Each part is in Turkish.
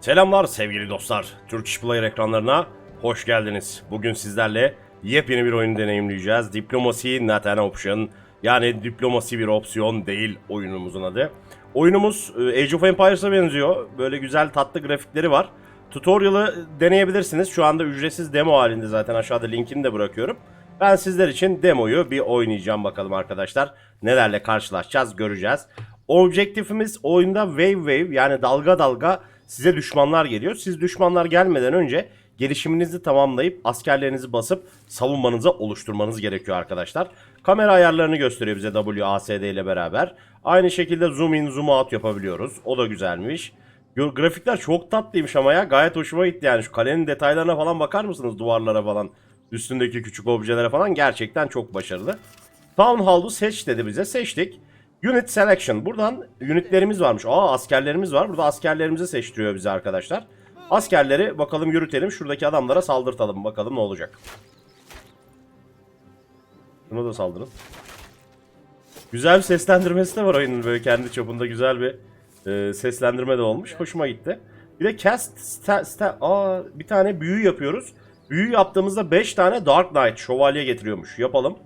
Selamlar sevgili dostlar. Türk İş Player ekranlarına hoş geldiniz. Bugün sizlerle yepyeni bir oyunu deneyimleyeceğiz. Diplomacy not an option. Yani diplomasi bir opsiyon değil oyunumuzun adı. Oyunumuz e, Age of Empires'a benziyor. Böyle güzel tatlı grafikleri var. Tutorial'ı deneyebilirsiniz. Şu anda ücretsiz demo halinde zaten aşağıda linkini de bırakıyorum. Ben sizler için demoyu bir oynayacağım bakalım arkadaşlar. Nelerle karşılaşacağız göreceğiz. Objektifimiz oyunda wave wave yani dalga dalga size düşmanlar geliyor. Siz düşmanlar gelmeden önce gelişiminizi tamamlayıp askerlerinizi basıp savunmanızı oluşturmanız gerekiyor arkadaşlar. Kamera ayarlarını gösteriyor bize WASD ile beraber. Aynı şekilde zoom in zoom out yapabiliyoruz. O da güzelmiş. Grafikler çok tatlıymış ama ya gayet hoşuma gitti yani şu kalenin detaylarına falan bakar mısınız duvarlara falan üstündeki küçük objelere falan gerçekten çok başarılı. Town Hall'u seç dedi bize seçtik. Unit Selection buradan unitlerimiz varmış. Aa askerlerimiz var burada askerlerimizi seçtiriyor bize arkadaşlar. Askerleri bakalım yürütelim şuradaki adamlara saldırtalım bakalım ne olacak. Şuna da saldırın. Güzel bir seslendirmesi de var oyunun böyle kendi çapında güzel bir e, seslendirme de olmuş. Hoşuma gitti. Bir de cast sta, sta- aa, bir tane büyü yapıyoruz. Büyü yaptığımızda 5 tane Dark Knight şövalye getiriyormuş. Yapalım.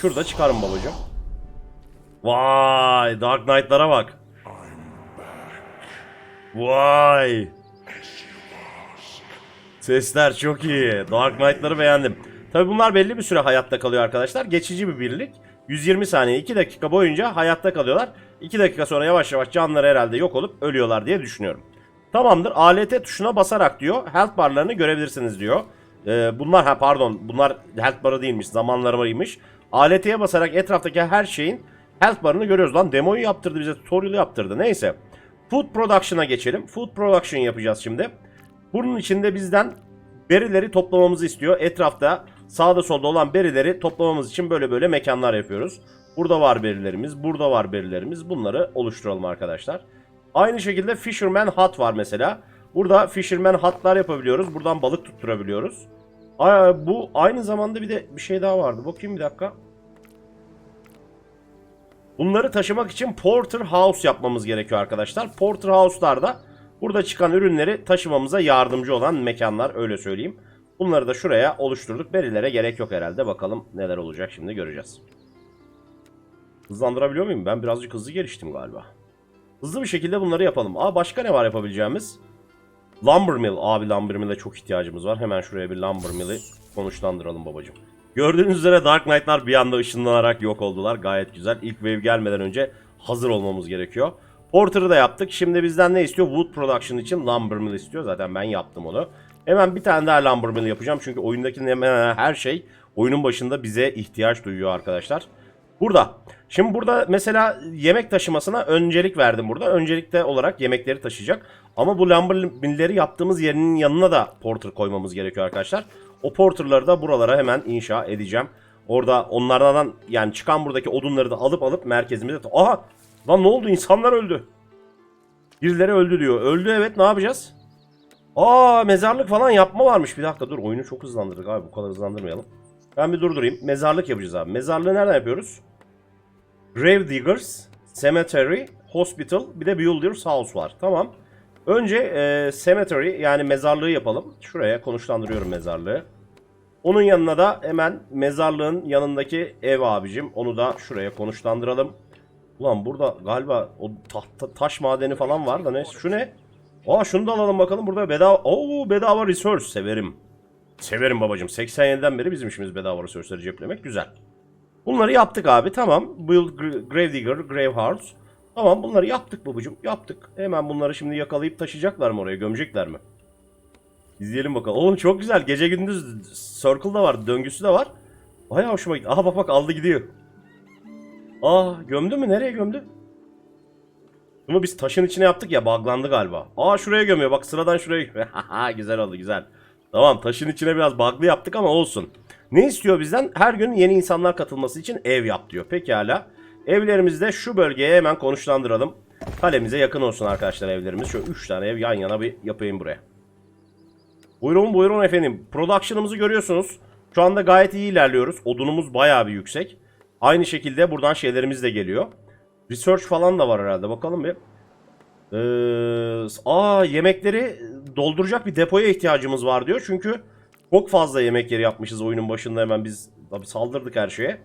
Şurada çıkarım babacığım. Vay Dark Knight'lara bak. Vay. Sesler çok iyi. Dark Knight'ları beğendim. Tabi bunlar belli bir süre hayatta kalıyor arkadaşlar. Geçici bir birlik. 120 saniye 2 dakika boyunca hayatta kalıyorlar. 2 dakika sonra yavaş yavaş canları herhalde yok olup ölüyorlar diye düşünüyorum. Tamamdır. ALT tuşuna basarak diyor. Health barlarını görebilirsiniz diyor. Ee, bunlar ha pardon bunlar health barı değilmiş zamanlarıymış. ALT'ye basarak etraftaki her şeyin health barını görüyoruz. Lan demoyu yaptırdı bize tutorial yaptırdı. Neyse. Food production'a geçelim. Food production yapacağız şimdi. Bunun içinde bizden berileri toplamamızı istiyor. Etrafta sağda solda olan berileri toplamamız için böyle böyle mekanlar yapıyoruz. Burada var berilerimiz, burada var berilerimiz. Bunları oluşturalım arkadaşlar. Aynı şekilde Fisherman Hut var mesela. Burada Fisherman Hut'lar yapabiliyoruz. Buradan balık tutturabiliyoruz. Aa, bu aynı zamanda bir de bir şey daha vardı. Bakayım bir dakika. Bunları taşımak için Porter House yapmamız gerekiyor arkadaşlar. Porter House'larda burada çıkan ürünleri taşımamıza yardımcı olan mekanlar öyle söyleyeyim. Bunları da şuraya oluşturduk. Berilere gerek yok herhalde. Bakalım neler olacak şimdi göreceğiz. Hızlandırabiliyor muyum? Ben birazcık hızlı geliştim galiba. Hızlı bir şekilde bunları yapalım. Aa başka ne var yapabileceğimiz? Lumber Mill. Abi Lumber Mill'e çok ihtiyacımız var. Hemen şuraya bir Lumber Mill'i konuşlandıralım babacım. Gördüğünüz üzere Dark Knight'lar bir anda ışınlanarak yok oldular. Gayet güzel. İlk wave gelmeden önce hazır olmamız gerekiyor. Porter'ı da yaptık. Şimdi bizden ne istiyor? Wood Production için Lumber Mill istiyor. Zaten ben yaptım onu. Hemen bir tane daha Lumber Mill yapacağım. Çünkü oyundaki hemen her şey oyunun başında bize ihtiyaç duyuyor arkadaşlar. Burada. Şimdi burada mesela yemek taşımasına öncelik verdim burada. Öncelikte olarak yemekleri taşıyacak. Ama bu lumber millleri yaptığımız yerinin yanına da porter koymamız gerekiyor arkadaşlar. O porterları da buralara hemen inşa edeceğim. Orada onlardan yani çıkan buradaki odunları da alıp alıp merkezimize... Aha! Lan ne oldu? İnsanlar öldü. Birileri öldü diyor. Öldü evet ne yapacağız? Aa mezarlık falan yapma varmış. Bir dakika dur oyunu çok hızlandırdık abi bu kadar hızlandırmayalım. Ben bir durdurayım. Mezarlık yapacağız abi. Mezarlığı nereden yapıyoruz? Grave Diggers, Cemetery, Hospital, bir de Builder's House var. Tamam. Önce e, Cemetery yani mezarlığı yapalım. Şuraya konuşlandırıyorum mezarlığı. Onun yanına da hemen mezarlığın yanındaki ev abicim. Onu da şuraya konuşlandıralım. Ulan burada galiba o tahta, taş madeni falan var da ne? Şu ne? Aa şunu da alalım bakalım. Burada bedava... Oo bedava resource severim. Severim babacım. 87'den beri bizim işimiz bedava resource'ları ceplemek. Güzel. Bunları yaptık abi tamam. Build Gra- Grave Digger, Grave House. Tamam bunları yaptık babacım yaptık. Hemen bunları şimdi yakalayıp taşıyacaklar mı oraya gömecekler mi? İzleyelim bakalım. Oğlum çok güzel gece gündüz circle da var döngüsü de var. Bayağı hoşuma gitti. Aha bak bak aldı gidiyor. Aa gömdü mü nereye gömdü? Bunu biz taşın içine yaptık ya buglandı galiba. Aa şuraya gömüyor bak sıradan şuraya gömüyor. Güzel oldu güzel. Tamam taşın içine biraz bug'lı yaptık ama olsun. Ne istiyor bizden? Her gün yeni insanlar katılması için ev yap diyor. Pekala. Evlerimizde şu bölgeye hemen konuşlandıralım. Kalemize yakın olsun arkadaşlar evlerimiz. Şöyle 3 tane ev yan yana bir yapayım buraya. Buyurun buyurun efendim. Production'ımızı görüyorsunuz. Şu anda gayet iyi ilerliyoruz. Odunumuz bayağı bir yüksek. Aynı şekilde buradan şeylerimiz de geliyor. Research falan da var herhalde. Bakalım bir. Ee, aa yemekleri dolduracak bir depoya ihtiyacımız var diyor. Çünkü çok fazla yemek yeri yapmışız oyunun başında hemen biz tabii saldırdık her şeye.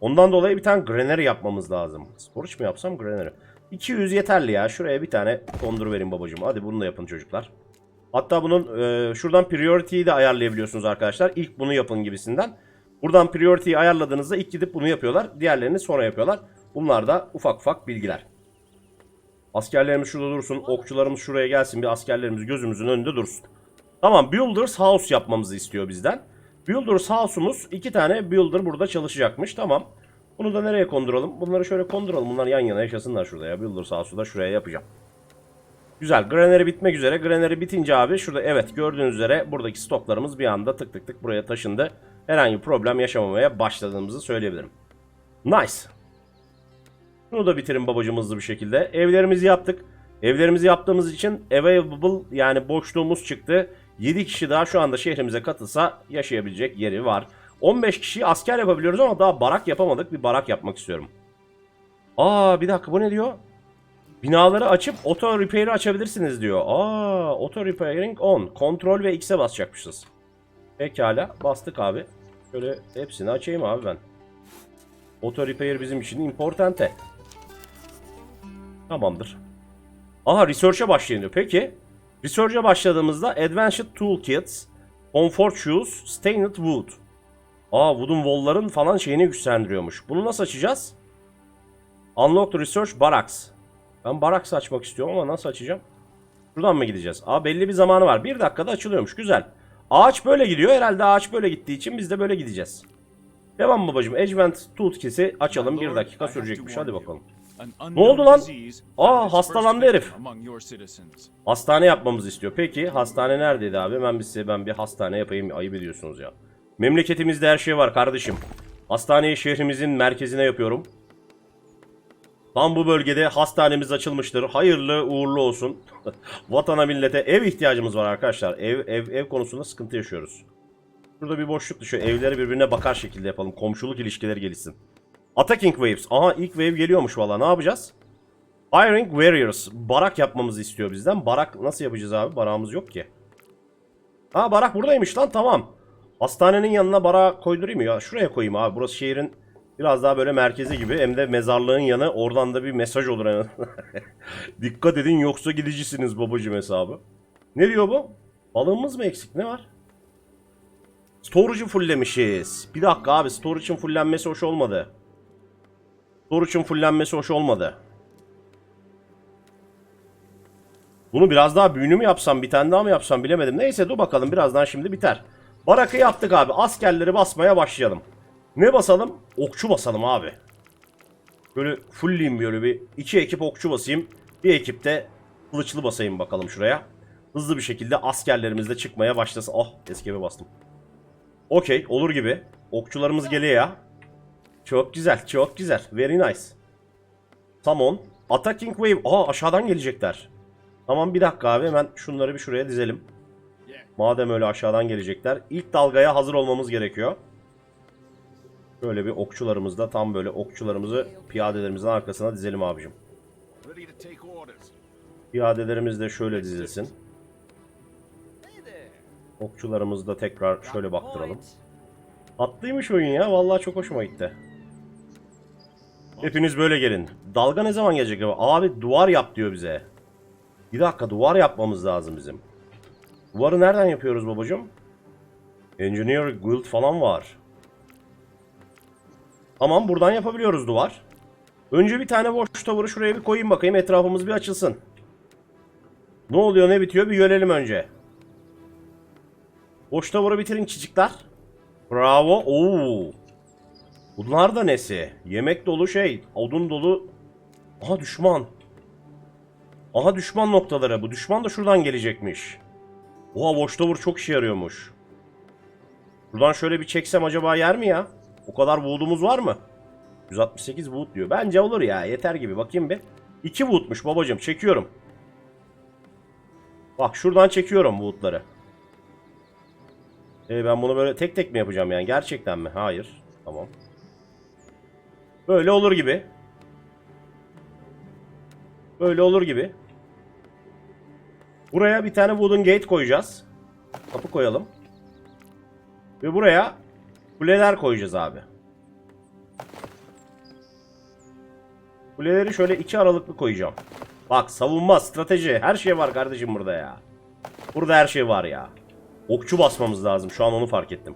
Ondan dolayı bir tane granary yapmamız lazım. Storage mi yapsam granary? 200 yeterli ya. Şuraya bir tane kondur verin babacığım. Hadi bunu da yapın çocuklar. Hatta bunun e, şuradan priority'yi de ayarlayabiliyorsunuz arkadaşlar. İlk bunu yapın gibisinden. Buradan priority'yi ayarladığınızda ilk gidip bunu yapıyorlar. Diğerlerini sonra yapıyorlar. Bunlar da ufak ufak bilgiler. Askerlerimiz şurada dursun. Okçularımız şuraya gelsin. Bir askerlerimiz gözümüzün önünde dursun. Tamam Builders House yapmamızı istiyor bizden. Builders House'umuz iki tane Builder burada çalışacakmış. Tamam. Bunu da nereye konduralım? Bunları şöyle konduralım. Bunlar yan yana yaşasınlar şurada ya. Builders House'u da şuraya yapacağım. Güzel. Granary bitmek üzere. Granary bitince abi şurada evet gördüğünüz üzere buradaki stoklarımız bir anda tık tık tık buraya taşındı. Herhangi bir problem yaşamamaya başladığımızı söyleyebilirim. Nice. Bunu da bitirin babacım hızlı bir şekilde. Evlerimizi yaptık. Evlerimizi yaptığımız için available yani boşluğumuz çıktı. 7 kişi daha şu anda şehrimize katılsa yaşayabilecek yeri var. 15 kişiyi asker yapabiliyoruz ama daha barak yapamadık. Bir barak yapmak istiyorum. Aa bir dakika bu ne diyor? Binaları açıp auto repair'i açabilirsiniz diyor. Aa auto repairing on. Kontrol ve X'e basacakmışız. Pekala bastık abi. Şöyle hepsini açayım abi ben. Auto repair bizim için importante. Tamamdır. Aha research'e başlayın diyor. Peki. Research'e başladığımızda Advanced Toolkits, Comfort Shoes, Stained Wood. Aa Wooden Wall'ların falan şeyini güçlendiriyormuş. Bunu nasıl açacağız? Unlock the Research Barracks. Ben Barracks açmak istiyorum ama nasıl açacağım? Şuradan mı gideceğiz? Aa belli bir zamanı var. Bir dakikada açılıyormuş. Güzel. Ağaç böyle gidiyor. Herhalde ağaç böyle gittiği için biz de böyle gideceğiz. Devam babacım. Advent Toolkit'i açalım. Bir dakika sürecekmiş. Hadi bakalım. Ne oldu lan? Aa, hastalandı herif. Hastane yapmamızı istiyor. Peki hastane neredeydi abi? Hemen bir size ben bir hastane yapayım. Ayıp ediyorsunuz ya. Memleketimizde her şey var kardeşim. Hastaneyi şehrimizin merkezine yapıyorum. Tam bu bölgede hastanemiz açılmıştır. Hayırlı uğurlu olsun. Vatana millete ev ihtiyacımız var arkadaşlar. Ev ev ev konusunda sıkıntı yaşıyoruz. Burada bir boşluk düşüyor. Evleri birbirine bakar şekilde yapalım. Komşuluk ilişkileri gelişsin. Attacking Waves. Aha ilk wave geliyormuş valla. Ne yapacağız? Hiring Warriors. Barak yapmamızı istiyor bizden. Barak nasıl yapacağız abi? Barağımız yok ki. Ha barak buradaymış lan tamam. Hastanenin yanına bara koydurayım ya? Şuraya koyayım abi. Burası şehrin biraz daha böyle merkezi gibi. Hem de mezarlığın yanı. Oradan da bir mesaj olur. en. Dikkat edin yoksa gidicisiniz babacım hesabı. Ne diyor bu? Balığımız mı eksik? Ne var? Storage'ı fulllemişiz. Bir dakika abi. Storage'ın fullenmesi hoş olmadı. Storage'ın fullenmesi hoş olmadı. Bunu biraz daha büyünü mü yapsam, bir tane daha mı yapsam bilemedim. Neyse dur bakalım birazdan şimdi biter. Barakı yaptık abi. Askerleri basmaya başlayalım. Ne basalım? Okçu basalım abi. Böyle fullleyeyim böyle bir. iki ekip okçu basayım. Bir ekipte kılıçlı basayım bakalım şuraya. Hızlı bir şekilde askerlerimiz de çıkmaya başlasın. Oh eskebe bastım. Okey olur gibi. Okçularımız geliyor ya. Çok güzel çok güzel. Very nice. Tamam. Attacking wave. Aa aşağıdan gelecekler. Tamam bir dakika abi hemen şunları bir şuraya dizelim. Madem öyle aşağıdan gelecekler. ilk dalgaya hazır olmamız gerekiyor. Böyle bir okçularımız da tam böyle okçularımızı piyadelerimizin arkasına dizelim abicim. Piyadelerimiz de şöyle dizilsin. Okçularımızı da tekrar şöyle baktıralım. Tatlıymış oyun ya. Vallahi çok hoşuma gitti. Hepiniz böyle gelin. Dalga ne zaman gelecek? Abi duvar yap diyor bize. Bir dakika duvar yapmamız lazım bizim. Duvarı nereden yapıyoruz babacım? Engineer Guild falan var. Tamam buradan yapabiliyoruz duvar. Önce bir tane boş tavırı şuraya bir koyayım bakayım etrafımız bir açılsın. Ne oluyor ne bitiyor bir görelim önce. Boş tavırı bitirin çocuklar. Bravo. Oo. Bunlar da nesi? Yemek dolu şey. Odun dolu. Aha düşman. Aha düşman noktaları. Bu düşman da şuradan gelecekmiş. Oha Watchtower çok işe yarıyormuş. Buradan şöyle bir çeksem acaba yer mi ya? O kadar wood'umuz var mı? 168 wood diyor. Bence olur ya. Yeter gibi. Bakayım bir. 2 wood'muş babacım. Çekiyorum. Bak şuradan çekiyorum wood'ları. E ben bunu böyle tek tek mi yapacağım yani? Gerçekten mi? Hayır. Tamam. Böyle olur gibi. Böyle olur gibi. Buraya bir tane wooden gate koyacağız. Kapı koyalım. Ve buraya kuleler koyacağız abi. Kuleleri şöyle iki aralıklı koyacağım. Bak savunma, strateji her şey var kardeşim burada ya. Burada her şey var ya. Okçu basmamız lazım. Şu an onu fark ettim.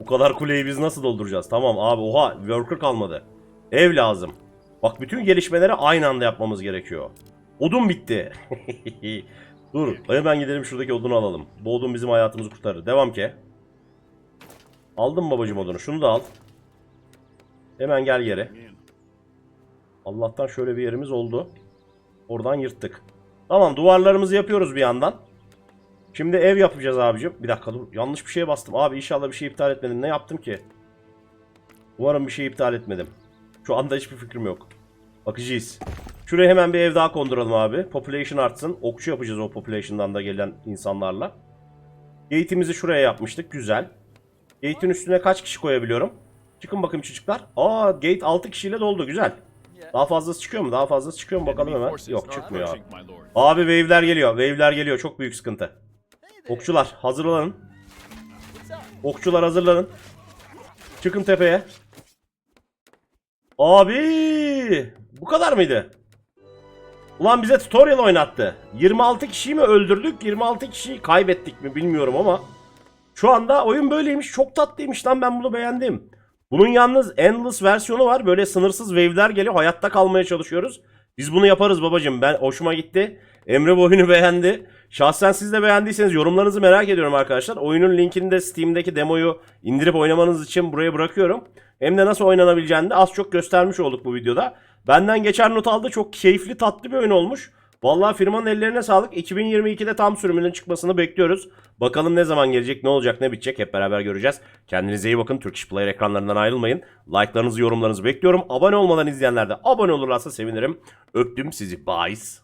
Bu kadar kuleyi biz nasıl dolduracağız? Tamam abi oha worker kalmadı. Ev lazım. Bak bütün gelişmeleri aynı anda yapmamız gerekiyor. Odun bitti. Dur hemen gidelim şuradaki odunu alalım. Bu odun bizim hayatımızı kurtarır. Devam ki. Aldım babacım odunu. Şunu da al. Hemen gel geri. Allah'tan şöyle bir yerimiz oldu. Oradan yırttık. Tamam duvarlarımızı yapıyoruz bir yandan. Şimdi ev yapacağız abicim. Bir dakika dur. Yanlış bir şeye bastım. Abi inşallah bir şey iptal etmedim. Ne yaptım ki? Umarım bir şey iptal etmedim. Şu anda hiçbir fikrim yok. Bakacağız. Şuraya hemen bir ev daha konduralım abi. Population artsın. Okçu yapacağız o population'dan da gelen insanlarla. Gate'imizi şuraya yapmıştık. Güzel. Gate'in üstüne kaç kişi koyabiliyorum? Çıkın bakayım çocuklar. Aa gate 6 kişiyle doldu. Güzel. Daha fazlası çıkıyor mu? Daha fazlası çıkıyor mu? Bakalım hemen. Yok çıkmıyor abi. Abi wave'ler geliyor. Wave'ler geliyor. Çok büyük sıkıntı. Okçular hazırlanın. Okçular hazırlanın. Çıkın tepeye. Abi bu kadar mıydı? Ulan bize tutorial oynattı. 26 kişiyi mi öldürdük? 26 kişiyi kaybettik mi bilmiyorum ama. Şu anda oyun böyleymiş. Çok tatlıymış lan ben bunu beğendim. Bunun yalnız endless versiyonu var. Böyle sınırsız wave'ler geliyor. Hayatta kalmaya çalışıyoruz. Biz bunu yaparız babacım. Ben hoşuma gitti. Emre bu oyunu beğendi. Şahsen siz de beğendiyseniz yorumlarınızı merak ediyorum arkadaşlar. Oyunun linkini de Steam'deki demoyu indirip oynamanız için buraya bırakıyorum. Hem de nasıl oynanabileceğini de az çok göstermiş olduk bu videoda. Benden geçer not aldı. Çok keyifli tatlı bir oyun olmuş. Vallahi firmanın ellerine sağlık. 2022'de tam sürümünün çıkmasını bekliyoruz. Bakalım ne zaman gelecek, ne olacak, ne bitecek hep beraber göreceğiz. Kendinize iyi bakın. Turkish Player ekranlarından ayrılmayın. Like'larınızı, yorumlarınızı bekliyorum. Abone olmadan izleyenler de abone olurlarsa sevinirim. Öptüm sizi. Bye.